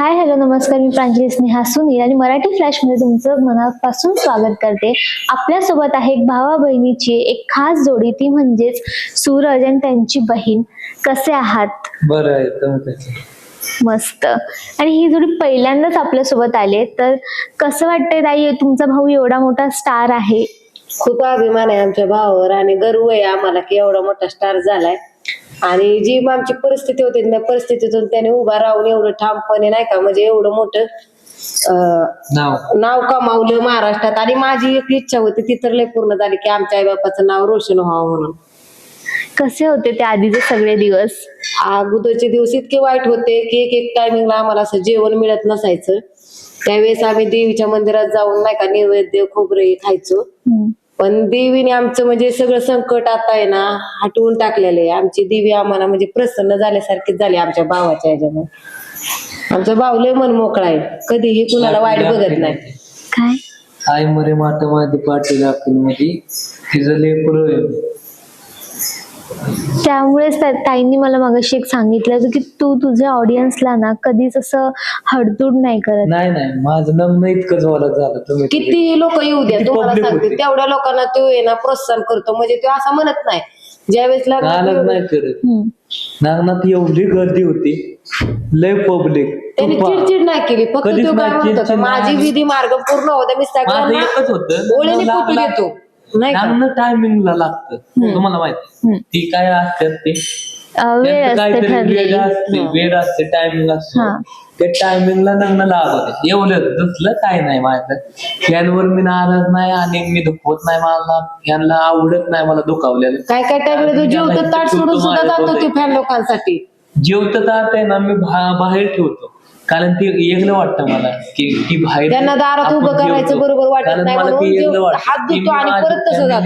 Hi hello नमस्कार मी प्रांजली स्नेहा सुनील आणि मराठी फ्लॅशमध्ये तुमचं मनापासून स्वागत करते. आपल्यासोबत आहे एक भावा बहिणीची एक खास जोडी ती म्हणजेच सूरज आणि त्यांची बहीण. कसे आहात? बरं आहे त्याचं. मस्त. आणि ही जोडी पहिल्यांदाच आपल्यासोबत आले तर कसं वाटतंय ताई? तुमचा भाऊ एवढा मोठा स्टार आहे. खूप अभिमान आहे आमच्या भावावर आणि गर्व आहे आम्हाला की एवढा मोठा स्टार झालाय. आणि जी आमची परिस्थिती होती त्या परिस्थितीतून त्याने उभा राहून एवढं ठामपणे नाही का म्हणजे एवढं मोठं नाव. कमावलं महाराष्ट्रात. आणि माझी एक इच्छा होती ती तर लय पूर्ण झाली की आमच्या आई बापाचं नाव रोशन व्हावं म्हणून. कसे होते ते आधीचे सगळे दिवस? अगोदरचे दिवस इतके वाईट होते की एक एक टायमिंगला आम्हाला असं जेवण मिळत नसायचं. त्यावेळेस आम्ही देवीच्या मंदिरात जाऊन नाही का नैवेद्य खोबरे खायचो. पण देवीने आमचं म्हणजे सगळं संकट आता आहे ना हटवून टाकलेलं आहे. आमची देवी आम्हाला म्हणजे प्रसन्न झाल्यासारखीच झाली आमच्या भावाच्या ह्याच्यामुळे. आमचा भाऊ लय मन मोकळा आहे. कधीही कुणाला वाईट बघत नाही. काय? आई मरे माता माझी पाठी दाखलमध्ये तिचं लेकरू आहे. त्यामुळेच त्या ताईंनी मला मगाशी एक सांगितलं होतं की तू तुझ्या ऑडियन्सला ना कधीच असं हडतूड नाही करत. नाही नाही. माझं लग्न इतकंच मला झालं तुम्ही किती लोक येऊ द्या किती तुम्हाला public सांगते. होती. तेवढ्या लोकांना तो आहे ना प्रोत्साहन करतो. म्हणजे तो असं म्हणत नाही. ज्यावेळेस लग्नात नाही करत. हम्म. नागनाथ एवढी गर्दी होती. लय पब्लिक त्यांनी चिडचिड नाही केली. फक्त कधीच तो काय नाही, म्हणतो चिडचिड माझी नाही. विधी मार्ग पूर्ण होता मी माझं सगळ्यांना एकच होतं. ओळीने फोटो लागला- देतो नाही का? टायमिंगला लागतं. तुम्हाला माहिती. ती काय असतात ते? अं, वेळ त्यांचं असते काहीतरी ठरलेली. वेळ असते वेळ असते टायमिंग असतो. हा. त्या टायमिंगला लग्न लागत. एवढं दुसरं काय नाही माझं. यांवर मी नाराज नाही आणि मी दुखवत नाही मला. यांना आवडत नाही मला दुखावलेलं. काय काय टाइमला तो जेवतो ताट सोडून सुद्धा जातो ते फॅन लोकांसाठी. जेवत ताट आहे ना मी बाहेर ठेवतो. कारण ते वेगळं वाटतं मला की ती बाहेर त्यांना दारात आपण उभं करायचं जेवतो. बरोबर वाटत कारण नाही मला म्हणून ते वेगळं जेव- वाटतं. हात की आणि माझी परत तसं जातो.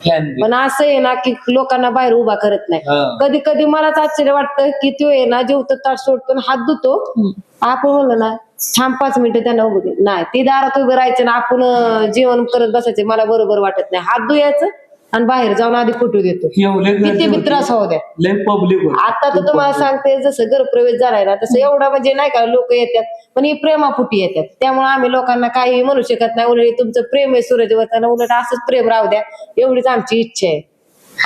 family. पण असं आहे ना की लोकांना बाहेर उभा करत नाही हा. कधी कधी मलाच आश्चर्य वाटतं की तो आहे ना जेवतो ताट सोडतो आणि हात धुतो आपण म्हणलं ना थांब पाच मिनिटं त्यांना उभं नाही ती दारात उभं राहायचं ना आपण अं, जेवण करत बसायचं मला बरोबर वाटत नाही हात धुयाचं आणि बाहेर जाऊन आधी फोटो देतो. किती बी होती. त्रास होऊ द्या. लय पब्लिक आता तर तुम्हाला सांगते जसं गृहप्रवेश झालाय ना तसं एवढा म्हणजे नाही का लोक येतात पण ही प्रेमापुटी येतात. त्यामुळे आम्ही लोकांना काही म्हणू शकत नाही उलट तुमचं प्रेम आहे सूरजवरताना उलट असंच प्रेम राहू द्या. एवढीच आमची इच्छा आहे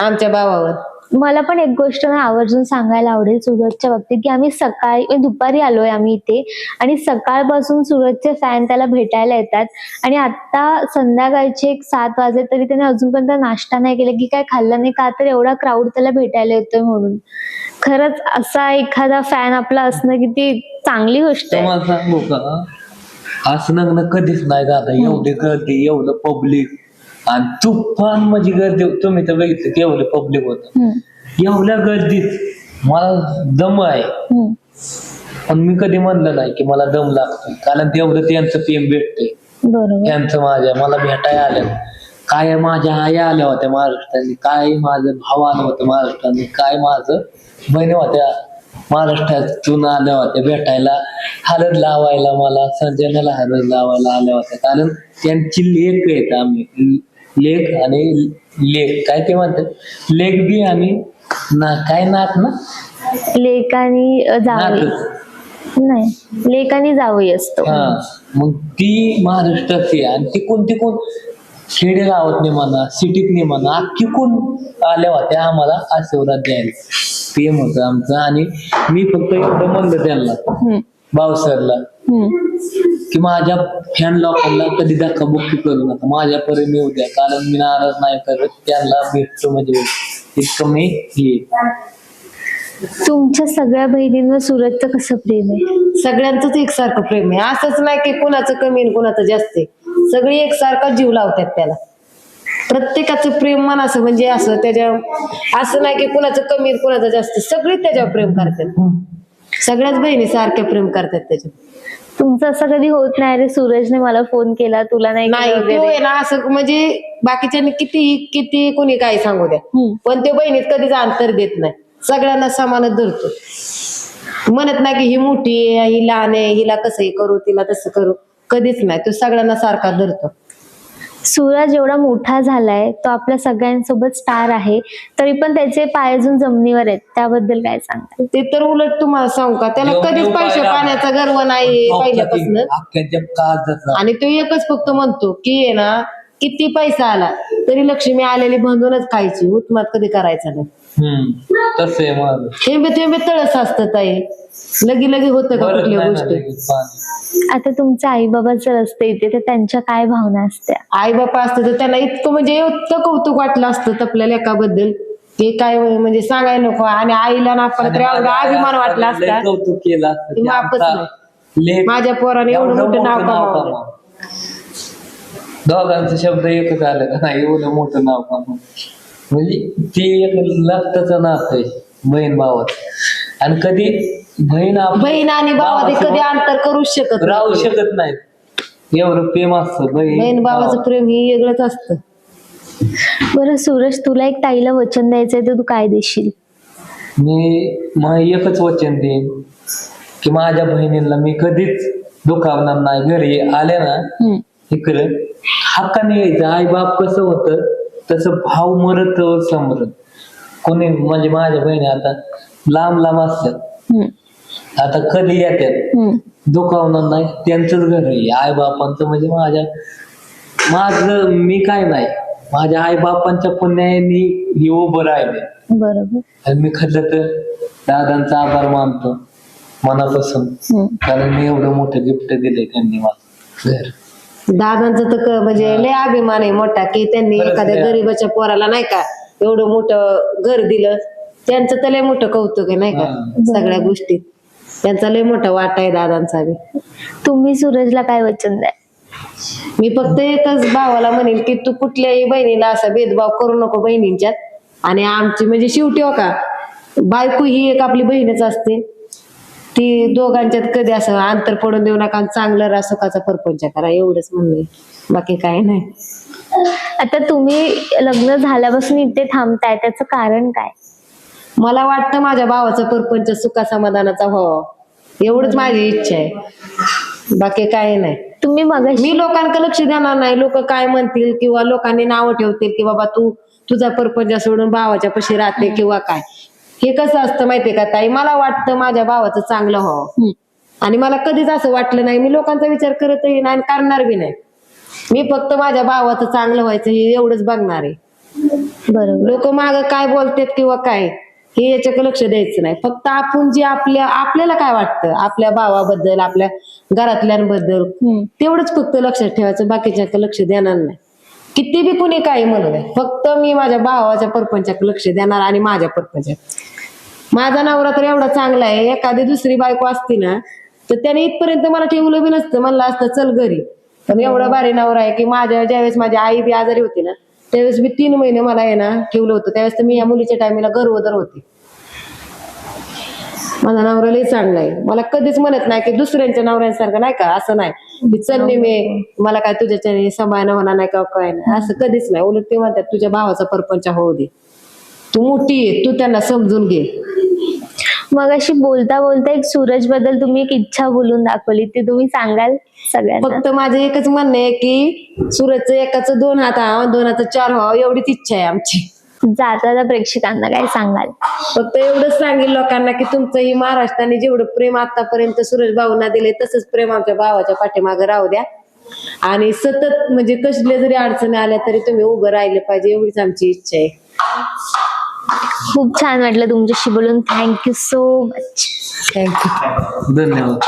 आमच्या भावावर. मला पण एक गोष्ट ना आवर्जून सांगायला आवडेल सुरतच्या बाबतीत की आम्ही सकाळी दुपारी आलोय आम्ही इथे आणि सकाळपासून सुरतचे फॅन त्याला भेटायला येतात. आणि आता संध्याकाळचे एक सात वाजले तरी त्याने अजूनपर्यंत नाश्ता नाही केला की काय खाल्लं नाही का तर एवढा क्राऊड त्याला भेटायला येतोय म्हणून. खरंच असा एखादा फॅन आपला असणं किती चांगली गोष्ट आहे. असं कधीच नाही जात एवढी गर्दी एवढं पब्लिक आणि तुफान म्हणजे गर्दी तुम्ही तर बघितलं एवढं पब्लिक होत. एवढ्या गर्दीत मला दम आहे. पण मी कधी म्हणलं नाही की मला दम लागतो कारण तेवढं त्यांचं प्रेम भेटतंय. बरोबर. त्यांचं माझ्या मला भेटायला आलं काय माझ्या आई आल्या होत्या महाराष्ट्राने काय माझं भाव आलं होतं महाराष्ट्राने काय माझं बहिणी होत्या महाराष्ट्रातून आल्या होत्या भेटायला. हळद लावायला मला संजनाला हळद लावायला आल्या होत्या. कारण त्यांची लेख आहेत आम्ही. लेख आणि लेख काय ते म्हणतात? लेख बी आणि ना काय नाक ना? लेक आणि जावई. नाही लेक आणि जावई असतो. हा मग ती महाराष्ट्राची आहे आणि तिकून तिकून खेडेगावात नाही म्हणा सिटीत नाही म्हणा अख्खी कोण आल्या होत्या आम्हाला आशीर्वाद द्यायला. प्रेम होतं आमचं आणि मी फक्त एवढं म्हणलं त्यांना. हम्म, भावसरला. की माझ्या फॅन लोकांना कधी धक्काबुक्की करू नका. माझ्यापर्यंत येऊ द्या. कारण मी नाराज नाही करत. त्यांना भेटतो म्हणजे इतकं मी हे. तुमच्या सगळ्या बहिणींवर सुरतचं कसं प्रेम आहे? सगळ्यांचंच एकसारखं प्रेम आहे. असंच नाही की कुणाचं कमी आणि कुणाचं जास्त आहे. सगळी एकसारखा जीव लावतात त्याला. प्रत्येकाचं प्रेम मन असं म्हणजे असं त्याच्या असं नाही की कुणाचं कमी आणि कुणाचं जास्त. सगळी त्याच्यावर प्रेम करतात. सगळ्याच बहिणी सारख्या प्रेम करतात त्याच्यावर तुमचं असं कधी होत नाही रे सूरजने मला फोन केला तुला नाही नाही केला तो वगैरे? आहे ना असं म्हणजे बाकीच्यांनी किती किती कोणी काय सांगू द्या. पण ते बहिणीत कधीच अंतर देत नाही. सगळ्यांना समानच धरतो. म्हणत नाही की ही मोठी आहे ही लहान आहे हिला कसंही करू तिला तसं करू. कधीच नाही. तो सगळ्यांना सारखा धरतो. सूरज एवढा मोठा झालाय तो आपल्या सगळ्यांसोबत स्टार आहे तरी पण त्याचे पाय अजून जमिनीवर आहेत. त्याबद्दल काय सांगाल ते तर उलट तुम्हाला सांगू का? त्याला कधीच उपाय पैसे. पाण्याचा गर्व नाही पहिल्यापासून. आणि तो एकच फक्त म्हणतो की आहे ना किती पैसा आला तरी लक्ष्मी आलेली बांधूनच खायची. उत्मात कधी करायचा नाही. तसं तळस असतं ताई. लगी लगी होतं का कुठल्या गोष्टी. आता तुमच्या आई बाबाचं रस्ते इथे तर त्यांच्या काय भावना असत्या? आई बापा असतं तर त्यांना इतकं म्हणजे इतकं कौतुक वाटलं असतं आपल्या लेखाबद्दल की काय म्हणजे सांगायला नको. आणि आईला ना आपण तर एवढा अभिमान वाटला असता. कौतुक केलं असतं ते मापच नाही. माझ्या पोराने एवढं मोठं नाव कमावलं. कमावलं. दोघांचे शब्द एकच आले का? नाही एवढं मोठं नाव कमावलं. म्हणजे ती एक रक्ताचं नातं आहे बहीण भावात आणि कधी बहीण आप- बहीण आणि भावात कधी अंतर करूच शकत राहू. शकत नाही. एवढं प्रेम असतं बहीण. भावाचं प्रेम ही वेगळंच असतं. बरं सूरज तुला एक ताईला वचन द्यायचंय तर तू काय देशील? मी मग एकच वचन देईन की माझ्या बहिणीला मी कधीच दुखावणार नाही. घरी आले ना हम्म. इकडे हक्काने यायचं. आई बाप कसं होतं तसं भाव मरत समरत कोणी म्हणजे माझ्या बहिणी आता लांब लांब असतात. आता कधी येतात. दुखावणार नाही. त्यांचंच घर आहे. आई बापांचं म्हणजे माझ्या माझं मी काय नाही. माझ्या आई बापांच्या पुण्याने ही उभं राहिले. बरोबर. आणि मी खरं तर दादांचा आभार मानतो. मनापासून. कारण मी एवढं मोठं गिफ्ट दिलंय त्यांनी मला. घर दादांचं तर क- म्हणजे लय अभिमान आहे मोठा की त्यांनी खरंच एखाद्या लय. गरीबाच्या पोराला नाही का एवढं मोठं घर दिलं. त्यांचं तर लय मोठं कौतुक आहे नाही का हा. सगळ्या गोष्टीत त्यांचा लय मोठा वाटा आहे दादांचा बी. तुम्ही सूरजला काय वचन द्या? मी फक्त एकच भावाला म्हणेल की तू कुठल्याही बहिणीला असा भेदभाव करू नको बहिणींच्यात. आणि आमची म्हणजे शेवटी हो का बायको ही एक आपली बहीणच असते. ती दोघांच्यात कधी असं अंतर पडून देऊ नका आणि चांगलं रा सुखाचा परपंच करा. एवढंच म्हणणे. बाकी काही नाही. आता तुम्ही लग्न झाल्यापासून इथे थांबताय त्याचं कारण काय? मला वाटतं माझ्या भावाचा परपंच सुखा समाधानाचा व्हावा. एवढंच माझी इच्छा आहे. बाकी काही नाही. तुम्ही मगाशी मी लोकांकडे लक्ष देणार नाही. लोक काय म्हणतील किंवा लोकांनी नावं ठेवतील की बाबा तू तुझा परपंच सोडून भावाच्या पशी राहते किंवा काय. हे कसं असतं माहितीये का ताई? मला वाटतं माझ्या भावाचं चांगलं व्हावं हम्म. आणि मला कधीच असं वाटलं नाही. मी लोकांचा विचार करतही नाही आणि करणार बी नाही. मी फक्त माझ्या भावाचं चांगलं व्हायचं हे एवढंच बघणार आहे. बरोबर. लोक माग काय बोलतात किंवा काय हे याच्याकडे लक्ष द्यायचं नाही. फक्त आपण जे आपल्या आपल्याला काय वाटतं? आपल्या भावाबद्दल आपल्या घरातल्यांबद्दल. तेवढंच फक्त लक्षात ठेवायचं. बाकीच्याकडे लक्ष देणार नाही. किती बी कुणी काही म्हणू दे. फक्त मी माझ्या भावाच्या परपंचाक लक्ष देणार आणि माझ्या परपंचाक माझा नवरा तर एवढा चांगला आहे. एखादी दुसरी बायको असती ना तर त्याने इथपर्यंत मला ठेवलं बी नसतं म्हणलं असतं चल घरी. पण एवढा भारी नवरा आहे की माझ्या ज्यावेळेस माझी आई बी आजारी होती ना त्यावेळेस मी तीन महिने मला आहे ना ठेवलं होतं. त्यावेळेस तर मी या मुलीच्या टायमीला गर्भोदर होते. माझा नवरा लई चांगला आहे. मला कधीच म्हणत नाही की दुसऱ्यांच्या नवऱ्यांसारखं नाही का असं नाही. की चल मी मला काय तुझ्याच्याने सांभाळणं होणार नाही का काय नाही. असं कधीच नाही. उलट ते म्हणतात तुझ्या भावाचा परपंच होऊ दे. तू मोठी आहे तू त्यांना समजून घे. मग अशी बोलता बोलता एक सूरजबद्दल तुम्ही एक इच्छा बोलून दाखवली ती तुम्ही सांगाल सगळ्यांना? फक्त माझं एकच म्हणणं आहे की सूरजचं एकाचं दोन हात व्हावं दोनाचं चार व्हावं एवढीच इच्छा आहे आमची. जाता प्रेक्षकांना काय सांगाल? फक्त एवढंच सांगेल लोकांना की तुमचं ही महाराष्ट्राने जेवढं प्रेम आतापर्यंत सुरेश भाऊंना दिले तसंच प्रेम आमच्या भावाच्या पाठीमागे राहू द्या. आणि सतत म्हणजे कसले जरी अडचणी आल्या तरी तुम्ही उभं राहिले पाहिजे एवढीच आमची इच्छा आहे. खूप छान वाटलं तुमच्याशी बोलून. थँक्यू सो मच थँक्यू धन्यवाद.